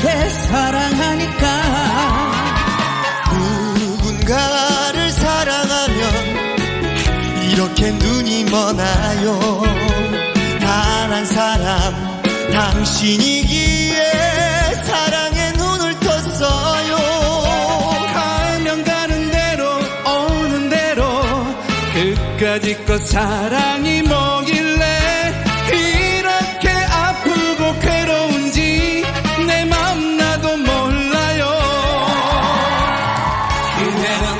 사랑하니까. 누군가를 사랑하면 이렇게 눈이 머나요? 단 한 사람 당신이기에 사랑에 눈을 떴어요. 가면 가는 대로 오는 대로 끝까지 껏 사랑이 먹이 Yeah.